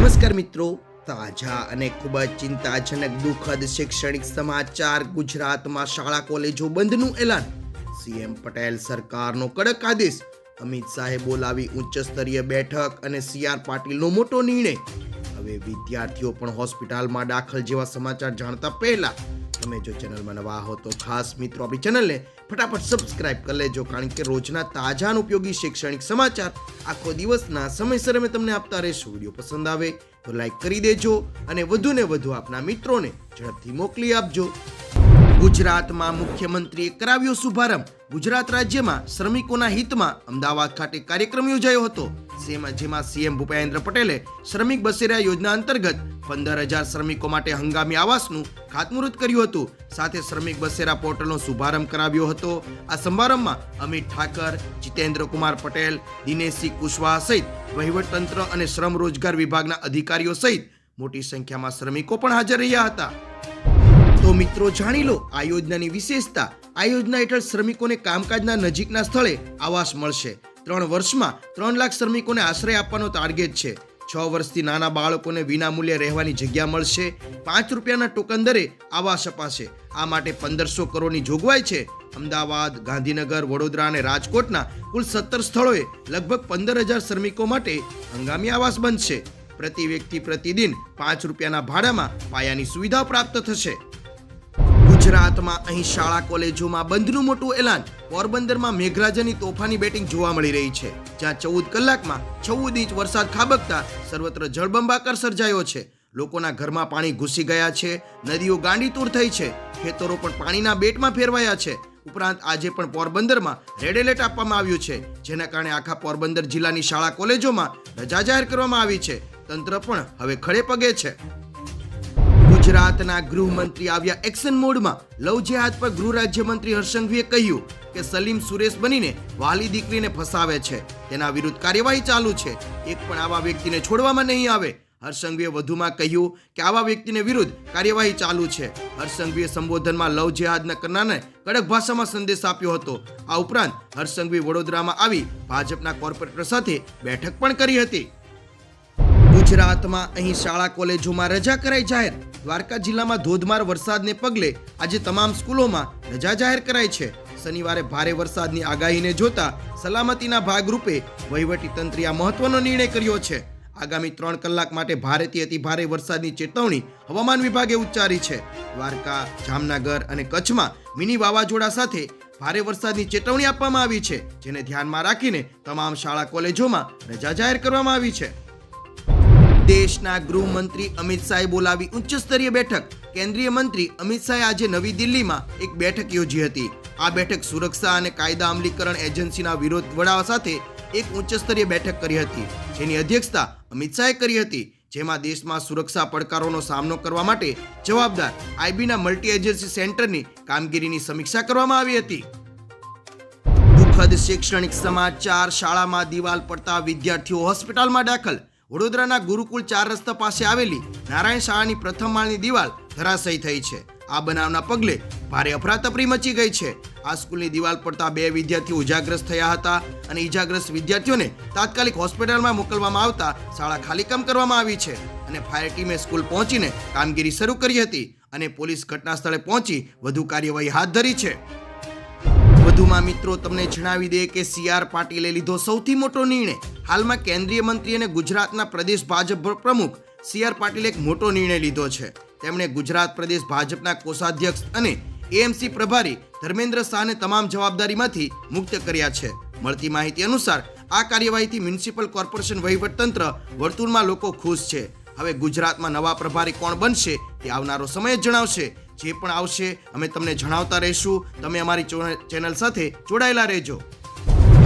નમસ્કાર મિત્રો. તાજા અને ખૂબ જ ચિંતાજનક, દુઃખદ શૈક્ષણિક સમાચાર ગુજરાતમાં શાળા, કોલેજો બંધનું એલાન. સીએમ પટેલ સરકારનો કડક આદેશ. અમિત શાહે બોલાવી ઉચ્ચ સ્તરીય બેઠક અને સીઆર પાટીલનો મોટો નિર્ણય. હવે વિદ્યાર્થીઓ પણ હોસ્પિટલમાં દાખલ જેવા સમાચાર જાણતા પહેલા તમે જો ચેનલમાં નવા હો તો ખાસ મિત્રો આપણી ચેનલને ફટાફટ સબસ્ક્રાઇબ કરી લેજો, કારણ કે રોજના તાજા અને ઉપયોગી શૈક્ષણિક સમાચાર આખો દિવસના સમયસર અમે તમને આપતા રહીશું. વીડિયો પસંદ આવે તો લાઈક કરી દેજો અને વધુ ને વધુ આપના મિત્રોને ઝડપથી મોકલી આપજો. ગુજરાતમાં મુખ્યમંત્રીએ કરાવ્યો શુભારંભ. ગુજરાત રાજ્યમાં શ્રમિકોના હિતમાં અમદાવાદ ખાતે કાર્યક્રમ યોજાયો હતો. જેમાં જેમાં સીએમ ભૂપેન્દ્ર પટેલે શ્રમિક બસેરા યોજના અંતર્ગત પંદર હજાર શ્રમિકો માટે હંગામી આવાસનું ખાતમુહૂર્ત કર્યું હતું. સાથે શ્રમિક બસેરા પોર્ટલનો શુભારંભ કરાવ્યો હતો. આ સમારંભમાં અમિત ઠાકર જીતેન્દ્ર કુમાર પટેલ, દિનેશસિંહ કુશવાહા સહિત વહીવટતંત્ર અને શ્રમ રોજગાર વિભાગના અધિકારીઓ સહિત મોટી સંખ્યામાં શ્રમિકો પણ હાજર રહ્યા હતા. તો મિત્રો જાણી લો, આ યોજનાની વિશેષતા. આ યોજના હેઠળ શ્રમિકોને કામકાજના નજીકના સ્થળે આવાસ મળશે. ત્રણ વર્ષમાં ત્રણ લાખ શ્રમિકોને આશ્રય આપવાનો ટાર્ગેટ છે. છ વર્ષથી નાના બાળકોને વિનામૂલ્યે રહેવાની જગ્યા મળશે. પાંચ રૂપિયાના ટોકન દરે આવાસ અપાશે આ માટે પંદરસો કરોડની જોગવાઈ છે. અમદાવાદ, ગાંધીનગર, વડોદરા અને રાજકોટના કુલ સત્તર સ્થળોએ લગભગ પંદર હજાર શ્રમિકો માટે હંગામી આવાસ બનશે. પ્રતિ વ્યક્તિ પ્રતિદિન પાંચ રૂપિયાના ભાડામાં પાયાની સુવિધા પ્રાપ્ત થશે. ગુજરાતમાં અહીં શાળા કોલેજોમાં બંધનું મોટું એલાન. પોરબંદરમાં મેઘરાજાની તોફાની બેટિંગ જોવા મળી રહી છે. જ્યાં ચૌદ કલાકમાં ચૌદ ઇંચ વરસાદ ખાબકતા સર્વત્ર જળબંબાકાર સર્જાયો છે. લોકોના ઘરમાં પાણી ઘૂસી ગયા છે. નદીઓ ગાંડીતૂર થઈ છે. ખેતરો પણ પાણીના બેટમાં ફેરવાયા છે. ઉપરાંત આજે પણ પોરબંદરમાં રેડ એલર્ટ આપવામાં આવ્યું છે. જેના કારણે આખા પોરબંદર જિલ્લાની શાળા કોલેજોમાં રજા જાહેર કરવામાં આવી છે. તંત્ર પણ હવે ખડે પગે છે. ગુજરાતના ગૃહમંત્રી આવ્યા એક્શન મોડમાં. લવ જેહાદ પર ગૃહ રાજ્યમંત્રી હર્ષંઘવીએ કહ્યું કે સલીમ સુરેશ બનીને વાલી દીકરીને ફસાવે છે. તેના વિરુદ્ધ કાર્યવાહી ચાલુ છે. એક પણ આવા વ્યક્તિને છોડવામાં નહીં આવે. હર્ષંઘવીએ વધુમાં કહ્યું કે આવા વ્યક્તિને વિરુદ્ધ કાર્યવાહી ચાલુ છે. હર્ષંઘવીએ સંબોધનમાં લવ જેહાદના કરનારને કડક ભાષામાં સંદેશ આપ્યો હતો. આ ઉપરાંત હર્ષંઘવી વડોદરામાં આવી ભાજપના કોર્પોરેટર સાથે બેઠક પણ કરી હતી. ગુજરાતમાં અહીં શાળા કોલેજોમાં રજા કરાઈ જાહેર. દ્વારકા જિલ્લામાં ધોધમાર વરસાદને પગલે આજે તમામ સ્કૂલોમાં રજા જાહેર કરાઈ છે. શનિવારે ભારે વરસાદની આગાહીને જોતા સલામતીના ભાગરૂપે વહીવટીતંત્રે આ મહત્વનો નિર્ણય કર્યો છે. આગામી ત્રણ કલાક માટે ભારેથી અતિ ભારે વરસાદની ચેતવણી હવામાન વિભાગે ઉચ્ચારી છે. દ્વારકા, જામનગર અને કચ્છમાં મિની વાવાઝોડા સાથે ભારે વરસાદની ચેતવણી આપવામાં આવી છે, જેને ધ્યાનમાં રાખીને તમામ શાળા કોલેજોમાં રજા જાહેર કરવામાં આવી છે. દેશના ગૃહમંત્રી અમિત શાહે બોલાવી ઉચ્ચ સ્તરીય બેઠક. કેન્દ્રીય મંત્રી અમિત શાહે આજે નવી દિલ્હીમાં એક બેઠક યોજી હતી. આ બેઠક સુરક્ષા અને કાયદા અમલીકરણ એજન્સીના વિરોધ વડાવા સાથે એક ઉચ્ચ સ્તરીય બેઠક કરી હતી. જેની અધ્યક્ષતા અમિત શાહે કરી હતી, જેમાં દેશમાં સુરક્ષા પડકારોનો સામનો કરવા માટે જવાબદાર આઈબીના મલ્ટી એજન્સી સેન્ટરની કામગીરીની સમીક્ષા કરવામાં આવી હતી. દુઃખદ શૈક્ષણિક સમાચાર, શાળામાં દિવાલ પડતા વિદ્યાર્થીઓ હોસ્પિટલમાં દાખલ વડોદરાના ગુરુકુળ ચાર રસ્તા પાસે આવેલી નારાયણ શાળાની પ્રથમ માળની દિવાલ ધરાશયી થઈ છે. આ બનાવના પગલે ભારે અફરાતફરી મચી ગઈ છે. આ સ્કૂલની દિવાલ પડતા બે વિદ્યાર્થીઓ ઇજાગ્રસ્ત થયા હતા અને ઇજાગ્રસ્ત વિદ્યાર્થીઓને તાત્કાલિક હોસ્પિટલમાં મોકલવામાં આવતા શાળા ખાલીકામ કરવામાં આવી છે અને ફાયર ટીમે સ્કૂલ પહોંચીને કામગીરી શરૂ કરી હતી અને પોલીસ ઘટના સ્થળે પહોંચી વધુ કાર્યવાહી હાથ ધરી છે. વધુમાં મિત્રો, તમને જણાવી દે કે સી આર પાટીલે લીધો સૌથી મોટો નિર્ણય હાલમાં કેન્દ્રીય મંત્રી અને ગુજરાતના પ્રદેશ ભાજપ પ્રમુખ સી આર પાટીલે એક મોટો નિર્ણય લીધો છે. તેમણે ગુજરાત પ્રદેશ ભાજપના કોષાધ્યક્ષ અને એએમસી પ્રભારી ધર્મેન્દ્ર શાહને તમામ જવાબદારીમાંથી મુક્ત કર્યા છે. મળતી માહિતી અનુસાર, આ કાર્યવાહીથી મ્યુનિસિપલ કોર્પોરેશન વહીવટતંત્ર વર્તુળમાં લોકો ખુશ છે. હવે ગુજરાતમાં નવા પ્રભારી કોણ બનશે તે આવનારો સમય જ જણાવશે. જે પણ આવશે, અમે તમને જણાવતા રહીશું. તમે અમારી ચેનલ સાથે જોડાયેલા રહેજો.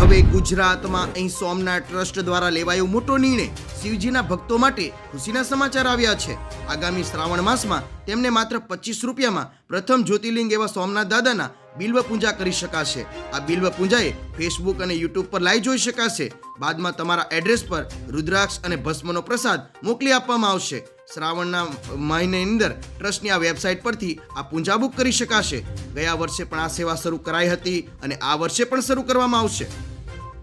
હવે ગુજરાતમાં અહીં સોમનાથ ટ્રસ્ટ દ્વારા લેવાયો મોટો નિર્ણય. શિવજીના ભક્તો માટે ખુશીના સમાચાર આવ્યા છે. આગામી શ્રાવણ માસમાં તેમને માત્ર પચીસ રૂપિયામાં પ્રથમ જ્યોતિર્લિંગ એવા સોમનાથ દાદાના બિલ્વ પૂજા કરી શકાશે. આ બિલ્વ પૂજાએ ફેસબુક અને યુટ્યુબ પર લાઈવ જોઈ શકાશે. બાદમાં તમારા એડ્રેસ પર રુદ્રાક્ષ અને ભસ્મનો પ્રસાદ મોકલી આપવામાં આવશે. શ્રાવણના મહિનાની અંદર ટ્રસ્ટની આ વેબસાઇટ પરથી આ પૂજા બુક કરી શકાશે. ગયા વર્ષે પણ આ સેવા શરૂ કરાઈ હતી અને આ વર્ષે પણ શરૂ કરવામાં આવશે.